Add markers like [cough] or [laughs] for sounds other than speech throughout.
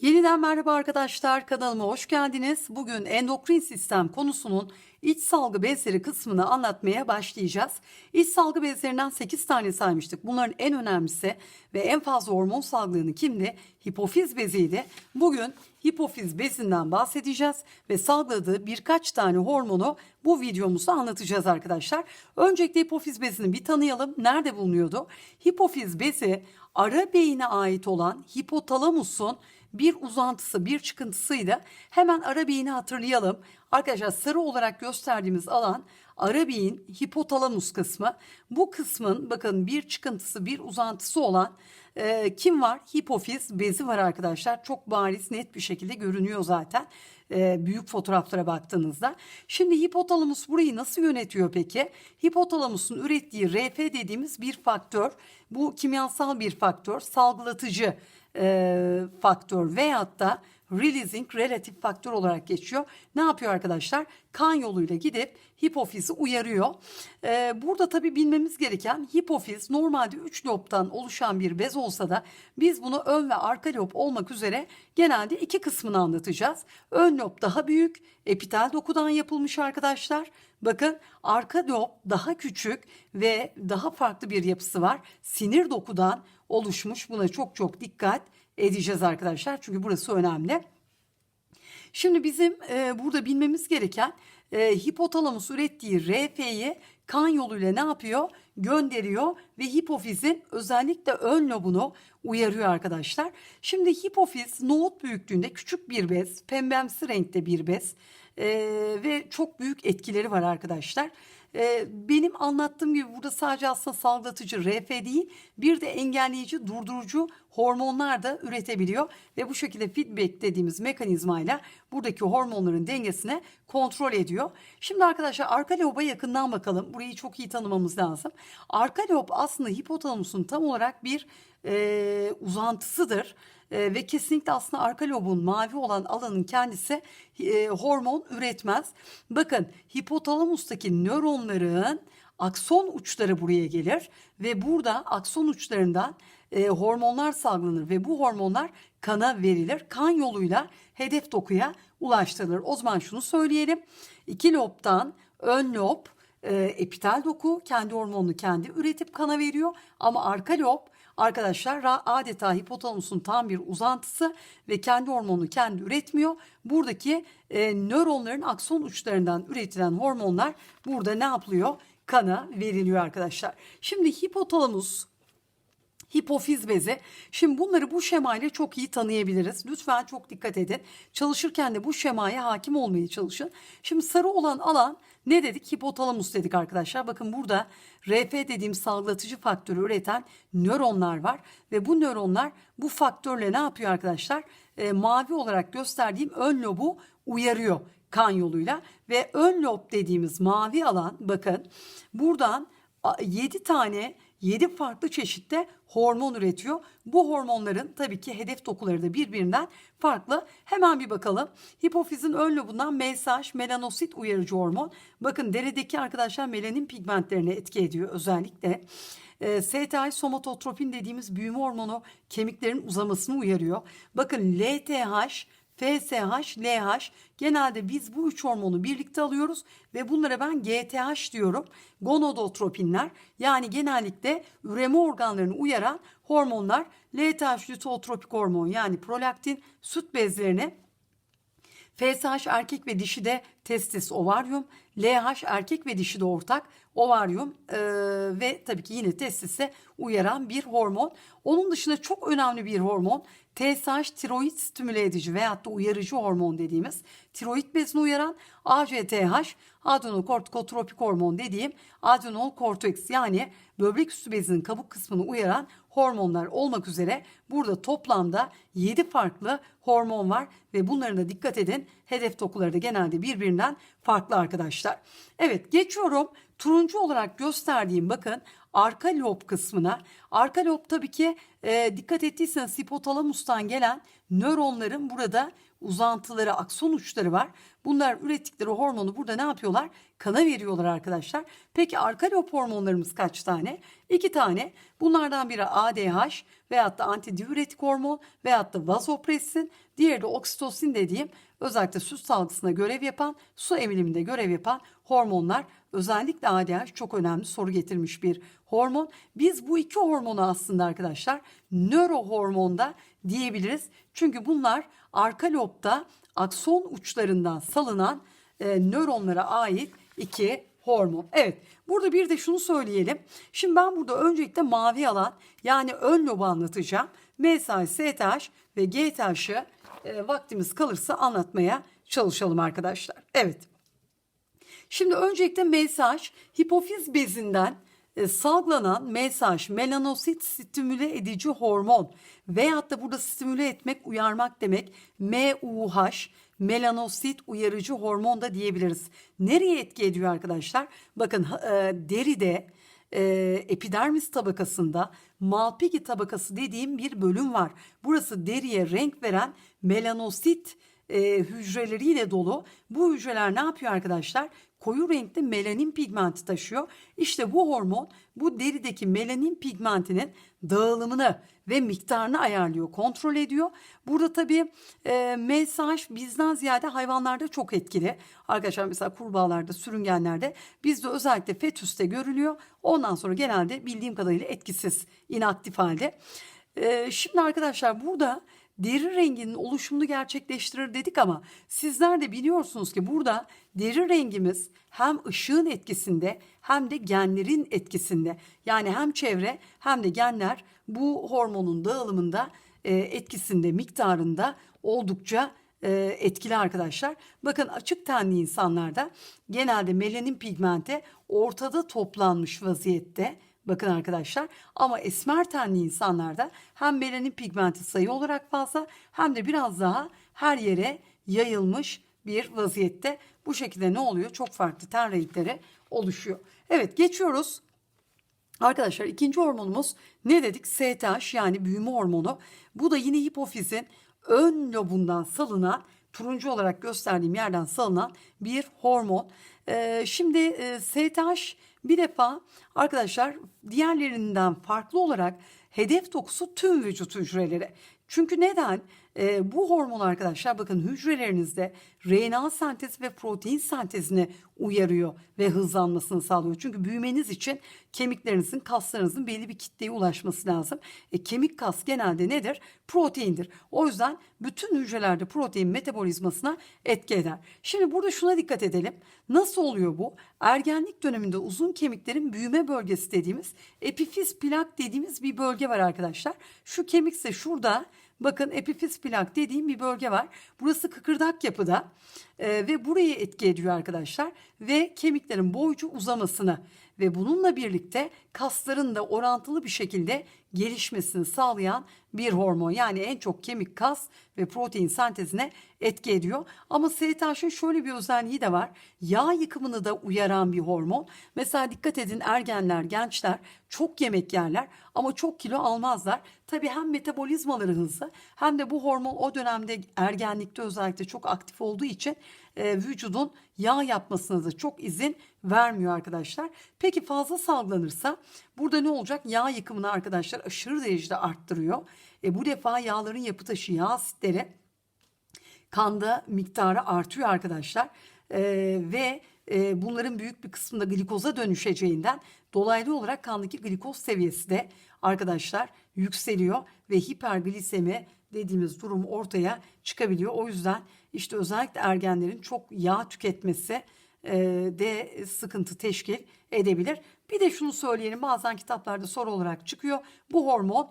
Yeniden merhaba arkadaşlar kanalıma hoş geldiniz. Bugün endokrin sistem konusunun iç salgı bezleri kısmını anlatmaya başlayacağız. İç salgı bezlerinden 8 tane saymıştık. Bunların en önemlisi ve en fazla hormon salgılayanı kimdi? Hipofiz beziydi. Bugün hipofiz bezinden bahsedeceğiz ve salgıladığı birkaç tane hormonu bu videomuzda anlatacağız arkadaşlar. Öncelikle hipofiz bezini bir tanıyalım. Nerede bulunuyordu? Hipofiz bezi ara beyine ait olan hipotalamusun bir uzantısı, bir çıkıntısıydı. Hemen ara beyni hatırlayalım. Arkadaşlar sarı olarak gösterdiğimiz alan ara beyin hipotalamus kısmı. Bu kısmın bakın bir çıkıntısı, bir uzantısı olan e, kim var? Hipofiz bezi var arkadaşlar. Çok bariz, net bir şekilde görünüyor zaten. E, büyük fotoğraflara baktığınızda. Şimdi hipotalamus burayı nasıl yönetiyor peki? Hipotalamusun ürettiği RF dediğimiz bir faktör. Bu kimyasal bir faktör, salgılatıcı e, faktör veyahut da releasing relatif faktör olarak geçiyor. Ne yapıyor arkadaşlar? Kan yoluyla gidip hipofizi uyarıyor. E, burada tabii bilmemiz gereken hipofiz normalde 3 lobdan oluşan bir bez olsa da biz bunu ön ve arka lob olmak üzere genelde iki kısmını anlatacağız. Ön lob daha büyük, epitel dokudan yapılmış arkadaşlar. Bakın arka lob daha küçük ve daha farklı bir yapısı var. Sinir dokudan oluşmuş. Buna çok çok dikkat edeceğiz arkadaşlar. Çünkü burası önemli. Şimdi bizim e, burada bilmemiz gereken e, hipotalamus ürettiği RF'yi kan yoluyla ne yapıyor? Gönderiyor ve hipofizin özellikle ön lobunu uyarıyor arkadaşlar. Şimdi hipofiz nohut büyüklüğünde küçük bir bez, pembemsi renkte bir bez e, ve çok büyük etkileri var arkadaşlar. Ee, benim anlattığım gibi burada sadece aslında salgılatıcı RF değil bir de engelleyici durdurucu hormonlar da üretebiliyor ve bu şekilde feedback dediğimiz mekanizmayla buradaki hormonların dengesine kontrol ediyor. Şimdi arkadaşlar arka loba yakından bakalım. Burayı çok iyi tanımamız lazım. Arka lob aslında hipotalamusun tam olarak bir e, uzantısıdır. E, ve kesinlikle aslında arka lobun mavi olan alanın kendisi e, hormon üretmez. Bakın hipotalamustaki nöronların akson uçları buraya gelir ve burada akson uçlarından e, hormonlar salgılanır ve bu hormonlar kana verilir. Kan yoluyla hedef dokuya ulaştırılır. O zaman şunu söyleyelim. İki lobdan ön lob e, epitel doku kendi hormonunu kendi üretip kana veriyor ama arka lob Arkadaşlar adeta hipotalamusun tam bir uzantısı ve kendi hormonunu kendi üretmiyor. Buradaki e, nöronların akson uçlarından üretilen hormonlar burada ne yapılıyor? Kana veriliyor arkadaşlar. Şimdi hipotalamus hipofiz bezi. Şimdi bunları bu şemayla çok iyi tanıyabiliriz. Lütfen çok dikkat edin. Çalışırken de bu şemaya hakim olmaya çalışın. Şimdi sarı olan alan ne dedik? Hipotalamus dedik arkadaşlar. Bakın burada RF dediğim salgılatıcı faktörü üreten nöronlar var. Ve bu nöronlar bu faktörle ne yapıyor arkadaşlar? E, mavi olarak gösterdiğim ön lobu uyarıyor kan yoluyla. Ve ön lob dediğimiz mavi alan bakın buradan 7 tane 7 farklı çeşitte hormon üretiyor. Bu hormonların tabii ki hedef dokuları da birbirinden farklı. Hemen bir bakalım. Hipofizin ön lobundan MSH, melanosit uyarıcı hormon. Bakın derideki arkadaşlar melanin pigmentlerine etki ediyor özellikle. E, STH somatotropin dediğimiz büyüme hormonu kemiklerin uzamasını uyarıyor. Bakın LTH, FSH, LH genelde biz bu üç hormonu birlikte alıyoruz ve bunlara ben GTH diyorum. Gonadotropinler yani genellikle üreme organlarını uyaran hormonlar LTH lüteotropik hormon yani prolaktin süt bezlerini FSH erkek ve dişi de testis ovaryum, LH erkek ve dişi de ortak ovaryum e, ve tabii ki yine testise uyaran bir hormon. Onun dışında çok önemli bir hormon TSH tiroid stimüle edici veyahut da uyarıcı hormon dediğimiz tiroid bezini uyaran ACTH adenokortikotropik hormon dediğim korteks yani böbrek üstü bezinin kabuk kısmını uyaran hormonlar olmak üzere burada toplamda 7 farklı hormon var ve bunların da dikkat edin hedef dokuları da genelde birbirinden farklı arkadaşlar. Evet geçiyorum turuncu olarak gösterdiğim bakın arka lob kısmına. Arka lob tabii ki e, dikkat ettiyseniz hipotalamustan gelen nöronların burada uzantıları, akson uçları var. Bunlar ürettikleri hormonu burada ne yapıyorlar? Kana veriyorlar arkadaşlar. Peki arka lob hormonlarımız kaç tane? İki tane. Bunlardan biri ADH veyahut da antidiüretik hormon veyahut da vazopressin. Diğeri de oksitosin dediğim özellikle süt salgısına görev yapan, su emiliminde görev yapan hormonlar. Özellikle ADH çok önemli soru getirmiş bir hormon. Biz bu iki hormonu aslında arkadaşlar nörohormonda diyebiliriz. Çünkü bunlar arka lobda akson uçlarından salınan e, nöronlara ait iki hormon. Evet burada bir de şunu söyleyelim. Şimdi ben burada öncelikle mavi alan yani ön lobu anlatacağım. MSH, STH ve GTH'ı e, vaktimiz kalırsa anlatmaya çalışalım arkadaşlar. Evet. Şimdi öncelikle MSH hipofiz bezinden e, salgılanan MSH melanosit stimüle edici hormon veyahut da burada stimüle etmek uyarmak demek MUH melanosit uyarıcı hormon da diyebiliriz. Nereye etki ediyor arkadaşlar? Bakın e, deride e, epidermis tabakasında Malpighi tabakası dediğim bir bölüm var. Burası deriye renk veren melanosit e, hücreleriyle dolu. Bu hücreler ne yapıyor arkadaşlar? Koyu renkli melanin pigmenti taşıyor. İşte bu hormon bu derideki melanin pigmentinin dağılımını ve miktarını ayarlıyor, kontrol ediyor. Burada tabii e, MSH bizden ziyade hayvanlarda çok etkili. Arkadaşlar mesela kurbağalarda, sürüngenlerde bizde özellikle fetüste görülüyor. Ondan sonra genelde bildiğim kadarıyla etkisiz, inaktif halde. E, şimdi arkadaşlar burada deri renginin oluşumunu gerçekleştirir dedik ama sizler de biliyorsunuz ki burada deri rengimiz hem ışığın etkisinde hem de genlerin etkisinde. Yani hem çevre hem de genler bu hormonun dağılımında e, etkisinde miktarında oldukça e, etkili arkadaşlar. Bakın açık tenli insanlarda genelde melanin pigmente ortada toplanmış vaziyette. Bakın arkadaşlar ama esmer tenli insanlarda hem melanin pigmenti sayı olarak fazla hem de biraz daha her yere yayılmış bir vaziyette. Bu şekilde ne oluyor? Çok farklı ten renkleri oluşuyor. Evet geçiyoruz. Arkadaşlar ikinci hormonumuz ne dedik? STH yani büyüme hormonu. Bu da yine hipofizin ön lobundan salınan turuncu olarak gösterdiğim yerden salınan bir hormon. Ee, şimdi e, STH bir defa arkadaşlar diğerlerinden farklı olarak hedef dokusu tüm vücut hücreleri. Çünkü neden? Ee, bu hormon arkadaşlar bakın hücrelerinizde RNA sentezi ve protein sentezini uyarıyor ve hızlanmasını sağlıyor. Çünkü büyümeniz için kemiklerinizin, kaslarınızın belli bir kitleye ulaşması lazım. E, kemik kas genelde nedir? Proteindir. O yüzden bütün hücrelerde protein metabolizmasına etki eder. Şimdi burada şuna dikkat edelim. Nasıl oluyor bu? Ergenlik döneminde uzun kemiklerin büyüme bölgesi dediğimiz epifiz plak dediğimiz bir bölge var arkadaşlar. Şu kemik ise şurada Bakın epifiz plak dediğim bir bölge var. Burası kıkırdak yapıda e, ve burayı etki ediyor arkadaşlar. Ve kemiklerin boycu uzamasını ve bununla birlikte kasların da orantılı bir şekilde gelişmesini sağlayan bir hormon. Yani en çok kemik, kas ve protein sentezine etki ediyor. Ama STH'ın şöyle bir özelliği de var. Yağ yıkımını da uyaran bir hormon. Mesela dikkat edin ergenler, gençler çok yemek yerler ama çok kilo almazlar. Tabii hem metabolizmaları hızlı hem de bu hormon o dönemde ergenlikte özellikle çok aktif olduğu için e, vücudun yağ yapmasına da çok izin vermiyor arkadaşlar. Peki fazla salgılanırsa burada ne olacak? Yağ yıkımını arkadaşlar aşırı derecede arttırıyor. E, bu defa yağların yapı taşı yağ asitleri kanda miktarı artıyor arkadaşlar. E, ve e, bunların büyük bir kısmında glikoza dönüşeceğinden dolaylı olarak kandaki glikoz seviyesi de arkadaşlar yükseliyor ve hiperglisemi dediğimiz durum ortaya çıkabiliyor. O yüzden işte özellikle ergenlerin çok yağ tüketmesi e, de sıkıntı teşkil edebilir. Bir de şunu söyleyelim bazen kitaplarda soru olarak çıkıyor. Bu hormon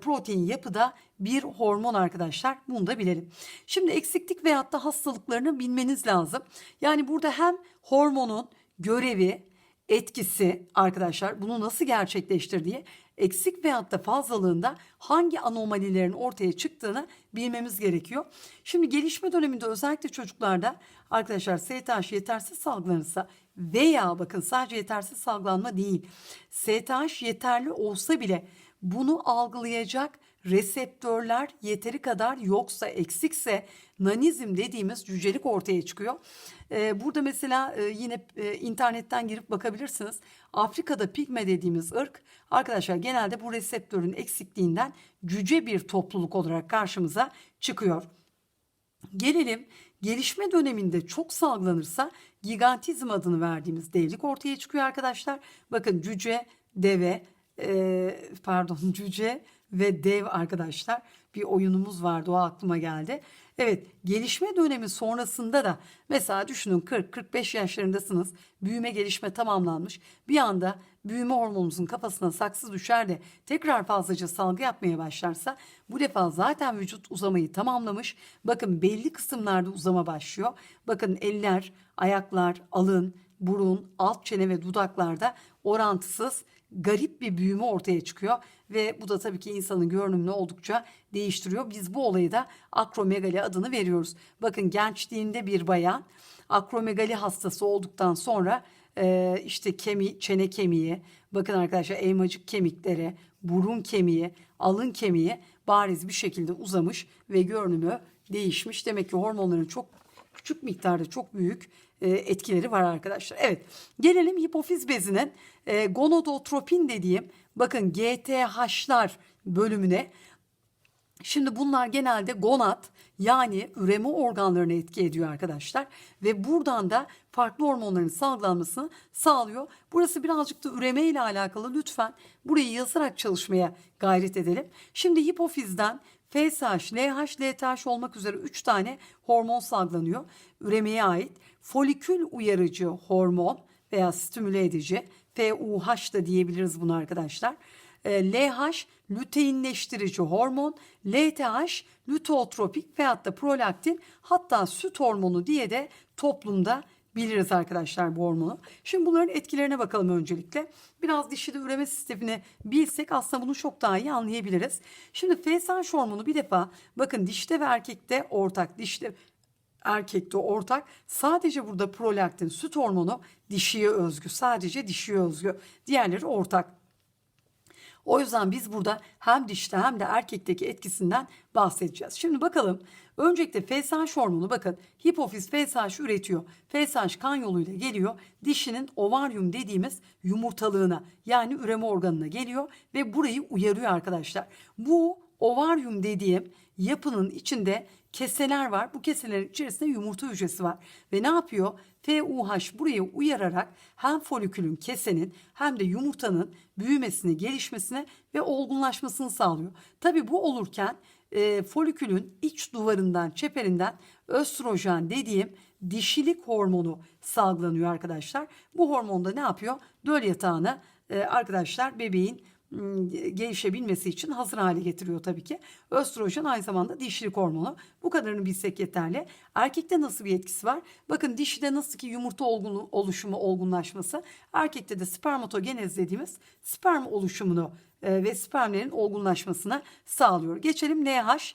protein yapıda bir hormon arkadaşlar. Bunu da bilelim. Şimdi eksiklik veyahut da hastalıklarını bilmeniz lazım. Yani burada hem hormonun görevi, etkisi arkadaşlar bunu nasıl gerçekleştir diye eksik veyahut da fazlalığında hangi anomalilerin ortaya çıktığını bilmemiz gerekiyor. Şimdi gelişme döneminde özellikle çocuklarda arkadaşlar STH yetersiz salgılanırsa veya bakın sadece yetersiz salgılanma değil. STH yeterli olsa bile bunu algılayacak reseptörler yeteri kadar yoksa eksikse nanizm dediğimiz cücelik ortaya çıkıyor. Ee, burada mesela e, yine e, internetten girip bakabilirsiniz. Afrika'da pigme dediğimiz ırk arkadaşlar genelde bu reseptörün eksikliğinden cüce bir topluluk olarak karşımıza çıkıyor. Gelelim gelişme döneminde çok salgılanırsa gigantizm adını verdiğimiz devlik ortaya çıkıyor arkadaşlar. Bakın cüce, deve, e, pardon [laughs] cüce ve dev arkadaşlar bir oyunumuz vardı o aklıma geldi. Evet gelişme dönemi sonrasında da mesela düşünün 40-45 yaşlarındasınız büyüme gelişme tamamlanmış bir anda büyüme hormonunuzun kafasına saksı düşer de tekrar fazlaca salgı yapmaya başlarsa bu defa zaten vücut uzamayı tamamlamış. Bakın belli kısımlarda uzama başlıyor. Bakın eller, ayaklar, alın, burun, alt çene ve dudaklarda orantısız garip bir büyüme ortaya çıkıyor ve bu da tabii ki insanın görünümünü oldukça değiştiriyor. Biz bu olayı da akromegali adını veriyoruz. Bakın gençliğinde bir bayan akromegali hastası olduktan sonra e, işte kemi, çene kemiği, bakın arkadaşlar elmacık kemikleri, burun kemiği, alın kemiği bariz bir şekilde uzamış ve görünümü değişmiş. Demek ki hormonların çok küçük miktarda çok büyük e, etkileri var arkadaşlar. Evet gelelim hipofiz bezinin e, gonadotropin dediğim bakın GTH'lar bölümüne. Şimdi bunlar genelde gonad yani üreme organlarına etki ediyor arkadaşlar. Ve buradan da farklı hormonların salgılanmasını sağlıyor. Burası birazcık da üreme ile alakalı lütfen burayı yazarak çalışmaya gayret edelim. Şimdi hipofizden FSH, LH, LTH olmak üzere 3 tane hormon salgılanıyor. Üremeye ait folikül uyarıcı hormon veya stimüle edici FUH da diyebiliriz bunu arkadaşlar. E, LH lüteinleştirici hormon, LTH lüteotropik veyahut da prolaktin hatta süt hormonu diye de toplumda biliriz arkadaşlar bu hormonu. Şimdi bunların etkilerine bakalım öncelikle. Biraz dişide üreme sistemini bilsek aslında bunu çok daha iyi anlayabiliriz. Şimdi FSH hormonu bir defa bakın dişte ve erkekte ortak. Dişte erkekte ortak. Sadece burada prolaktin süt hormonu dişiye özgü. Sadece dişiye özgü. Diğerleri ortak. O yüzden biz burada hem dişte hem de erkekteki etkisinden bahsedeceğiz. Şimdi bakalım. Öncelikle FSH hormonu bakın hipofiz FSH üretiyor. FSH kan yoluyla geliyor. Dişinin ovaryum dediğimiz yumurtalığına yani üreme organına geliyor ve burayı uyarıyor arkadaşlar. Bu ovaryum dediğim yapının içinde keseler var. Bu keselerin içerisinde yumurta hücresi var. Ve ne yapıyor? FUH buraya uyararak hem folikülün kesenin hem de yumurtanın büyümesini, gelişmesine ve olgunlaşmasını sağlıyor. Tabi bu olurken e, folikülün iç duvarından, çeperinden östrojen dediğim dişilik hormonu salgılanıyor arkadaşlar. Bu hormonda ne yapıyor? Döl yatağını e, arkadaşlar bebeğin ım, gelişebilmesi için hazır hale getiriyor tabii ki. Östrojen aynı zamanda dişilik hormonu. Bu kadarını bilsek yeterli. Erkekte nasıl bir etkisi var? Bakın dişide nasıl ki yumurta olgun, oluşumu, olgunlaşması. Erkekte de spermatogenez dediğimiz sperm oluşumunu e, ve spermlerin olgunlaşmasına sağlıyor. Geçelim LH.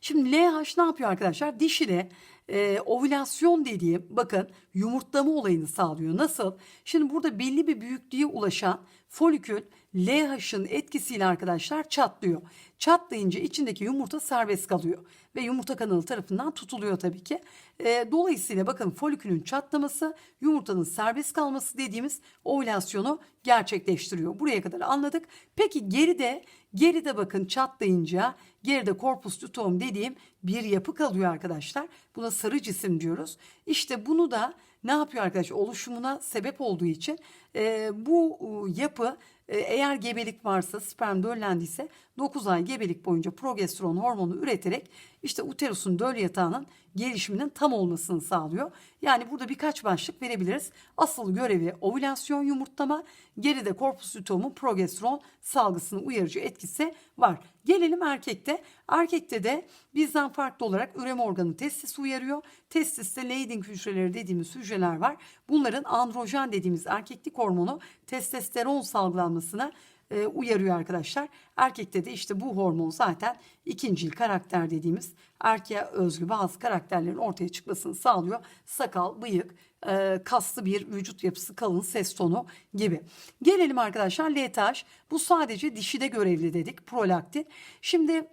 Şimdi LH ne yapıyor arkadaşlar? Dişide e, ovülasyon dediğim bakın yumurtlama olayını sağlıyor. Nasıl? Şimdi burada belli bir büyüklüğe ulaşan folikül LH'ın etkisiyle arkadaşlar çatlıyor. Çatlayınca içindeki yumurta serbest kalıyor ve yumurta kanalı tarafından tutuluyor tabii ki. E, dolayısıyla bakın folikülün çatlaması yumurtanın serbest kalması dediğimiz ovülasyonu gerçekleştiriyor. Buraya kadar anladık. Peki geride geride bakın çatlayınca geride korpus luteum dediğim bir yapı kalıyor arkadaşlar. Buna sarı cisim diyoruz. İşte bunu da ne yapıyor arkadaşlar? Oluşumuna sebep olduğu için e, bu yapı eğer gebelik varsa sperm döllendiyse 9 ay gebelik boyunca progesteron hormonu üreterek işte uterusun döl yatağının gelişiminin tam olmasını sağlıyor. Yani burada birkaç başlık verebiliriz. Asıl görevi ovülasyon yumurtlama, geride korpus luteumun progesteron salgısını uyarıcı etkisi var. Gelelim erkekte. Erkekte de bizden farklı olarak üreme organı testis uyarıyor. Testiste Leydig hücreleri dediğimiz hücreler var. Bunların androjen dediğimiz erkeklik hormonu testosteron salgılanmasına e, uyarıyor arkadaşlar. Erkekte de işte bu hormon zaten ikincil karakter dediğimiz erkeğe özgü bazı karakterlerin ortaya çıkmasını sağlıyor. Sakal, bıyık, e, kaslı bir vücut yapısı, kalın ses tonu gibi. Gelelim arkadaşlar LTH. Bu sadece dişide görevli dedik prolaktin. Şimdi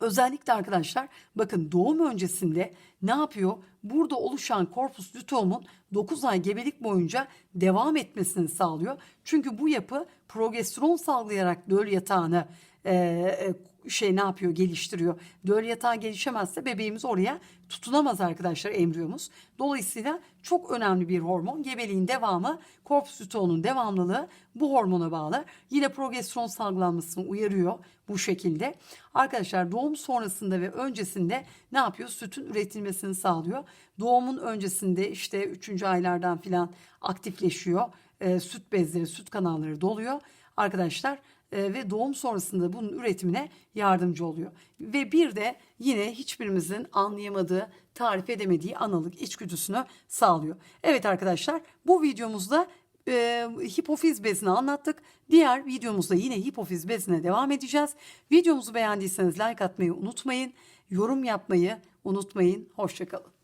Özellikle arkadaşlar bakın doğum öncesinde ne yapıyor? Burada oluşan korpus luteum'un 9 ay gebelik boyunca devam etmesini sağlıyor. Çünkü bu yapı progesteron salgılayarak döl yatağını e, e, şey ne yapıyor geliştiriyor. Döl yatağı gelişemezse bebeğimiz oraya tutunamaz arkadaşlar embriyomuz. Dolayısıyla çok önemli bir hormon. Gebeliğin devamı, korpus luteum'un devamlılığı bu hormona bağlı. Yine progesteron salgılanmasını uyarıyor bu şekilde. Arkadaşlar doğum sonrasında ve öncesinde ne yapıyor? Sütün üretilmesini sağlıyor. Doğumun öncesinde işte 3. aylardan filan aktifleşiyor. Ee, süt bezleri, süt kanalları doluyor. Arkadaşlar e, ve doğum sonrasında bunun üretimine yardımcı oluyor. Ve bir de yine hiçbirimizin anlayamadığı, tarif edemediği analık içgüdüsünü sağlıyor. Evet arkadaşlar bu videomuzda e, hipofiz bezini anlattık. Diğer videomuzda yine hipofiz bezine devam edeceğiz. Videomuzu beğendiyseniz like atmayı unutmayın. Yorum yapmayı unutmayın. Hoşçakalın.